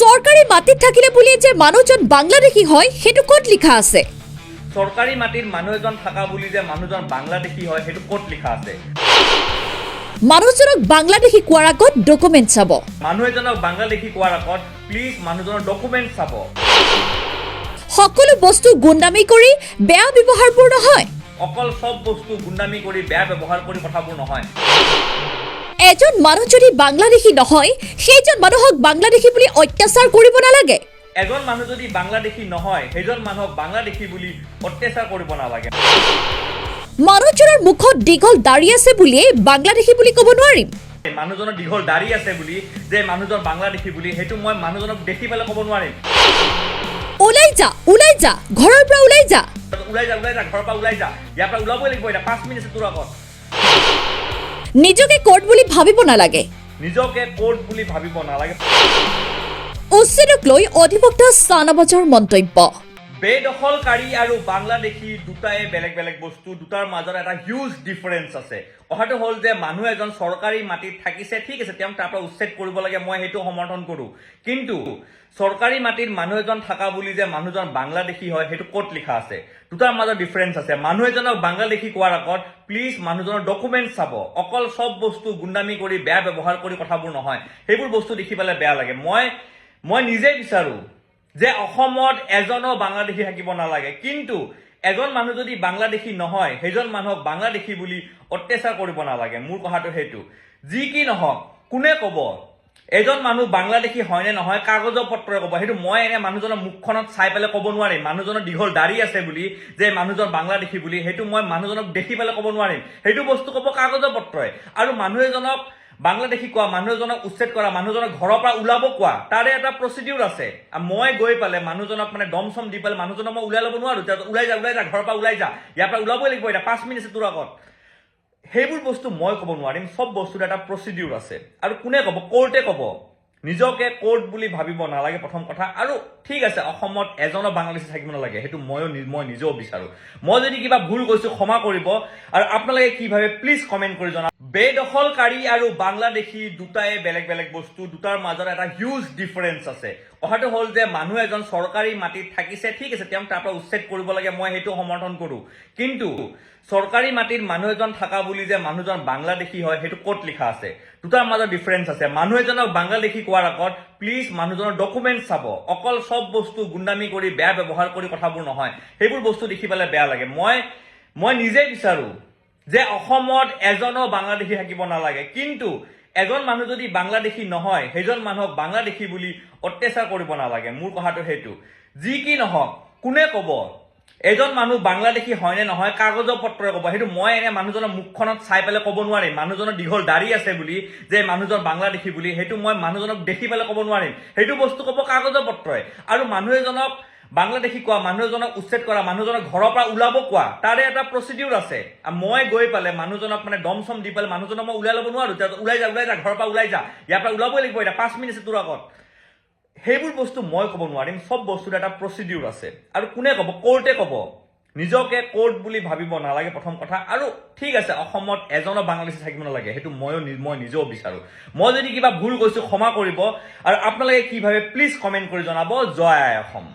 চৰকাৰী মাটিত থাকিলে বুলিয়ে যে মানুহজন বাংলাদেশী হয় সেইটো ক'ত লিখা আছে? চৰকাৰী মাটিত মানুহ এজন থকা বুলি যে মানুহজন বাংলাদেশী হয় সেইটো ক'ত লিখা আছে? মানুহজনক বাংলাদেশী কোৱাৰ আগত ডকুমেণ্ট চাব। মানুহ এজনক বাংলাদেশী কোৱাৰ আগত প্লিজ মানুহজনৰ ডকুমেণ্ট চাব। সকলো বস্তু গুণ্ডামি কৰি বেয়া ব্যৱহাৰবোৰ নহয়। অকল চব বস্তু গুণ্ডামি কৰি বেয়া ব্যৱহাৰ কৰি কথাবোৰ নহয়। এজন মানুহ যদি বাংলাদেশী নহয় সেইজন মানুহক বাংলাদেশী বুলি অত্যাচাৰ কৰিব নালাগে। এজন মানুহ যদি বাংলাদেশী নহয় সেইজন মানুহক বাংলাদেশী বুলি অত্যাচাৰ কৰিব নালাগে। মানুহজনৰ মুখত দীঘল দাড়ি আছে বুলিয়ে বাংলাদেশী বুলি ক'ব নোৱাৰিম। মানুহজনৰ দীঘল দাড়ি আছে বুলি যে মানুহজন বাংলাদেশী বুলি সেইটো মই মানুহজনক দেখি পেলাই ক'ব নোৱাৰিম। ওলাই যা ওলাই যা ঘৰৰ পৰা ওলাই যা। ওলাই যা ওলাই যা ঘৰৰ পৰা ওলাই যা। ইয়াৰ পৰা ওলাবই লাগিব এতিয়া পাঁচ মিনিট আছে তোৰ আগত। নিজকে কোর্ট বুলি ভাবিব নালাগে। নিজকে কোর্ট বুলি ভাবিব নালাগে। উচ্ছেদক লৈ অধিবক্তা চানবাজৰ মন্তব্য। বেদখলকাৰী আৰু বাংলাদেশী দুটাই বেলেগ বেলেগ বস্তু, দুটাৰ মাজত এটা হিউজ ডিফাৰেঞ্চ আছে। কথাটো হ'ল যে মানুহ এজন চৰকাৰী মাটিত থাকিছে, ঠিক আছে, তেওঁক তাৰ পৰা উচ্ছেদ কৰিব লাগে, মই সেইটো সমৰ্থন কৰোঁ। কিন্তু চৰকাৰী মাটিত মানুহ এজন থকা বুলি যে মানুহজন বাংলাদেশী হয়, সেইটো ক'ত লিখা আছে? দুটাৰ মাজত ডিফাৰেঞ্চ আছে। মানুহ এজনক বাংলাদেশী কোৱাৰ আগত প্লিজ মানুহজনৰ ডকুমেণ্ট চাব। অকল চব বস্তু গুণ্ডামি কৰি, বেয়া ব্যৱহাৰ কৰি কথাবোৰ নহয়। সেইবোৰ বস্তু দেখি পেলাই বেয়া লাগে। মই মই নিজে বিচাৰোঁ যে অসমত এজনো বাংলাদেশী থাকিব নালাগে। কিন্তু এজন মানুহ যদি বাংলাদেশী নহয় সেইজন মানুহক বাংলাদেশী বুলি অত্যাচাৰ কৰিব নালাগে। মোৰ কথাটো সেইটো। যি কি নহওক কোনে ক'ব? এজন মানুহ বাংলাদেশী হয়নে নহয় কাগজৰ পত্ৰই ক'ব। সেইটো মই এনে মানুহজনৰ মুখখনত চাই পেলাই ক'ব নোৱাৰিম। মানুহজনৰ দীঘল দাড়ি আছে বুলি যে মানুহজন বাংলাদেশী বুলি সেইটো মই মানুহজনক দেখি পেলাই ক'ব নোৱাৰিম। সেইটো বস্তু ক'ব কাগজৰ পত্ৰই। আৰু মানুহ এজনক বাংলাদেশী কোৱা মানুহ এজনক উচ্ছেদ কৰা, মানুহজনক ঘৰৰ পৰা ওলাব কোৱা, তাৰে এটা প্ৰচিডিউৰ আছে। মই গৈ পেলাই মানুহজনক মানে দম চম দি পেলাই মানুহজনক মই ওলাই ল'ব নোৱাৰো ওলাই যা ওলাই যা, ঘৰৰ পৰা ওলাই যা, ইয়াৰ পৰা ওলাবই লাগিব, এতিয়া পাঁচ মিনিট আছে তোৰ আগত। সেইবোৰ বস্তু মই ক'ব নোৱাৰিম, চব বস্তুৰ এটা প্ৰচিডিউৰ আছে। আৰু কোনে ক'ব? কোৰ্টে ক'ব। নিজকে কোৰ্ট বুলি ভাবিব নালাগে, প্ৰথম কথা। আৰু ঠিক আছে, অসমত এজনো বাংলাদেশী থাকিব নালাগে, সেইটো ময়ো মই নিজেও বিচাৰোঁ। মই যদি কিবা ভুল কৈছোঁ, ক্ষমা কৰিব। আৰু আপোনালোকে কি ভাবে প্লিজ কমেণ্ট কৰি জনাওক বেদখলকাৰী আৰু বাংলাদেশী দুটাই বেলেগ বেলেগ বস্তু, দুটাৰ মাজত এটা হিউজ ডিফাৰেঞ্চ আছে। কথাটো হ'ল যে মানুহ এজন চৰকাৰী মাটিত থাকিছে, ঠিক আছে, তেওঁক তাৰ পৰা উচ্ছেদ কৰিব লাগে, মই সেইটো সমৰ্থন কৰোঁ। কিন্তু চৰকাৰী মাটিত মানুহ এজন থকা বুলি যে মানুহজন বাংলাদেশী হয়, সেইটো ক'ত লিখা আছে? দুটাৰ মাজত ডিফাৰেঞ্চ আছে। মানুহ এজনক বাংলাদেশী কোৱাৰ আগত প্লিজ মানুহজনৰ ডকুমেণ্ট চাব। অকল চব বস্তু গুণ্ডামি কৰি, বেয়া ব্যৱহাৰ কৰি কথাবোৰ নহয়। সেইবোৰ বস্তু দেখি পেলাই বেয়া লাগে। মই মই নিজে বিচাৰোঁ যে অসমত এজনো বাংলাদেশী থাকিব নালাগে। কিন্তু এজন মানুহ যদি বাংলাদেশী নহয় সেইজন মানুহক বাংলাদেশী বুলি অত্যাচাৰ কৰিব নালাগে। মোৰ কথাটো সেইটো। যি কি নহওক কোনে ক'ব? এজন মানুহ বাংলাদেশী হয়নে নহয় কাগজৰ পত্ৰই ক'ব। সেইটো মই এনে মানুহজনৰ মুখখনত চাই পেলাই ক'ব নোৱাৰিম। মানুহজনৰ দীঘল দাড়ি আছে বুলি যে মানুহজন বাংলাদেশী বুলি সেইটো মই মানুহজনক দেখি পেলাই ক'ব নোৱাৰিম। সেইটো বস্তু ক'ব কাগজৰ পত্ৰই। আৰু মানুহ এজনক বাংলাদেশী কোৱা মানুহ এজনক উচ্ছেদ কৰা, মানুহজনক ঘৰৰ পৰা ওলাব কোৱা, তাৰে এটা প্ৰচিডিউৰ আছে। মই গৈ পেলাই মানুহজনক মানে দম চম দি পেলাই মানুহজনক মই ওলাই ল'ব নোৱাৰো ওলাই যা ওলাই যা, ঘৰৰ পৰা ওলাই যা, ইয়াৰ পৰা ওলাবই লাগিব, এতিয়া পাঁচ মিনিট আছে তোৰ আগত। সেইবোৰ বস্তু মই ক'ব নোৱাৰিম, চব বস্তুৰ এটা প্ৰচিডিউৰ আছে। আৰু কোনে ক'ব? কোৰ্টে ক'ব। নিজকে কোৰ্ট বুলি ভাবিব নালাগে, প্ৰথম কথা। আৰু ঠিক আছে, অসমত এজনো বাংলাদেশী থাকিব নালাগে, সেইটো ময়ো মই নিজেও বিচাৰোঁ। মই যদি কিবা ভুল কৈছোঁ ক্ষমা কৰিব। আৰু আপোনালোকে কি ভাবে প্লিজ কমেণ্ট কৰি জনাব? জয় আই অসম।